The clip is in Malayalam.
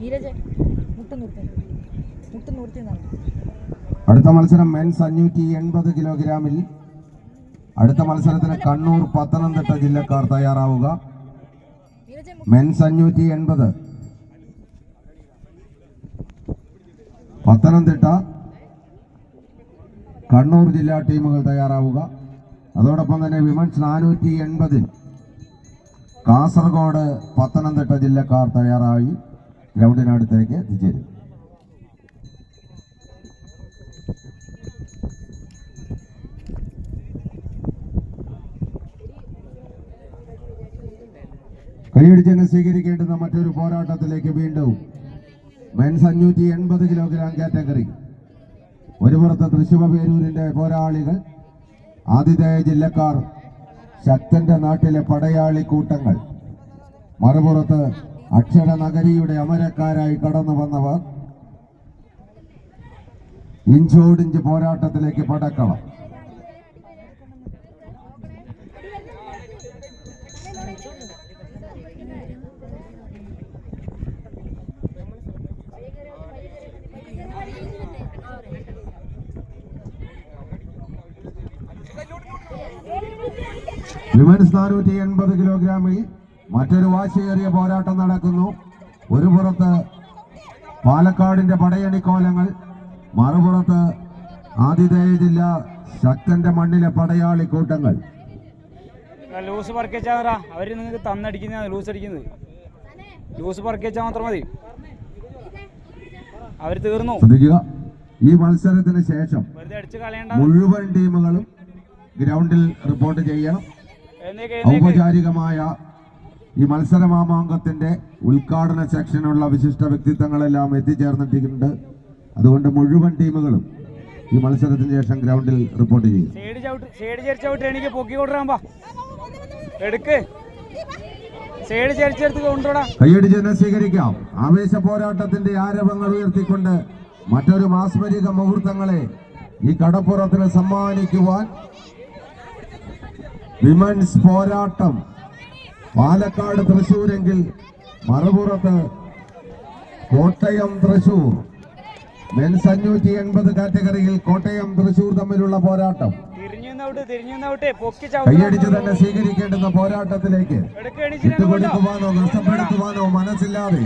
നീരജ് അടുത്ത മത്സരം മെൻസ് അഞ്ഞൂറ്റി എൺപത് കിലോഗ്രാമിൽ അടുത്ത മത്സരത്തിന് കണ്ണൂർ പത്തനംതിട്ട ജില്ലക്കാർ തയ്യാറാവുക. മെൻസ് അഞ്ഞൂറ്റി എൺപത്. പത്തനംതിട്ട. കണ്ണൂർ ജില്ലാ ടീമുകൾ തയ്യാറാവുക. അതോടൊപ്പം തന്നെ വിമൻസ് നാനൂറ്റി എൺപതിൽ. കാസർഗോഡ് പത്തനംതിട്ട ജില്ലക്കാർ തയ്യാറായി. ഗ്രൗണ്ടിനടുത്തേക്ക് എത്തിച്ചേരും കൈയടിച്ചെന്നെ സ്വീകരിക്കേണ്ടുന്ന മറ്റൊരു പോരാട്ടത്തിലേക്ക് വീണ്ടും മെൻസ് അഞ്ഞൂറ്റി എൺപത് കിലോഗ്രാം കാറ്റഗറി. ഒരു പുറത്ത് തൃശ്ശൂർ പേരൂരിന്റെ പോരാളികൾ ആതിഥേയ ജില്ലക്കാർ ശക്തന്റെ നാട്ടിലെ പടയാളി കൂട്ടങ്ങൾ മറുപുറത്ത് അക്ഷര നഗരിയുടെ അമരക്കാരായി കടന്നു വന്നവർ. ഇഞ്ചോടിഞ്ച് പോരാട്ടത്തിലേക്ക് പടക്കണം വിമൻസ് നാനൂറ്റി എൺപത് കിലോഗ്രാമിൽ മറ്റൊരു വാശിയേറിയ പോരാട്ടം നടക്കുന്നു. ഒരു പുറത്ത് പാലക്കാടിന്റെ പടയണിക്കോലങ്ങൾ മറുപുറത്ത് ആതിഥേയ ജില്ല ശക്തന്റെ മണ്ണിലെ പടയാളി കൂട്ടങ്ങൾ. ലൂസ് പറക്കിച്ചാ അവർ നിങ്ങൾക്ക് തന്നടിക്കുന്ന ലൂസ് അടിക്കുന്നത്. ലൂസ് പറക്കിച്ചാൽ മാത്രം മതി. അവർ തീർന്നു. ശ്രദ്ധിക്കുക. ഈ മത്സരത്തിന് ശേഷം മുഴുവൻ ടീമുകളും ഗ്രൗണ്ടിൽ റിപ്പോർട്ട് ചെയ്യണം. ഔപചാരികമായ ഈ മത്സരമാമാങ്കത്തിന്റെ ഉദ്ഘാടന സെക്ഷനുള്ള വിശിഷ്ട വ്യക്തിത്വങ്ങളെല്ലാം എത്തിച്ചേർന്നിട്ടുണ്ട് അതുകൊണ്ട് മുഴുവൻ ടീമുകളും ഈ മത്സരത്തിന് ശേഷം ഗ്രൗണ്ടിൽ റിപ്പോർട്ട് ചെയ്യും. കൈയടിച്ച് തന്നെ സ്വീകരിക്കാം. ആവേശ പോരാട്ടത്തിന്റെ ആരവങ്ങൾ ഉയർത്തിക്കൊണ്ട് മറ്റൊരു മാസ്മരിക മുഹൂർത്തങ്ങളെ ഈ കടപ്പുറത്തിന് സമ്മാനിക്കുവാൻ വിമൻസ് പോരാട്ടം. പാലക്കാട് തൃശൂരെങ്കിൽ മറുപുറത്ത് കോട്ടയം തൃശൂർ. മെൻസ് അഞ്ഞൂറ്റി എൺപത് കാറ്റഗറിയിൽ കോട്ടയം തൃശൂർ തമ്മിലുള്ള പോരാട്ടം. കൈയടിച്ച് തന്നെ സ്വീകരിക്കേണ്ടുന്ന പോരാട്ടത്തിലേക്ക് വിട്ടുകൊടുക്കുവാനോ നഷ്ടപ്പെടുത്തുവാനോ മനസ്സില്ലാതെ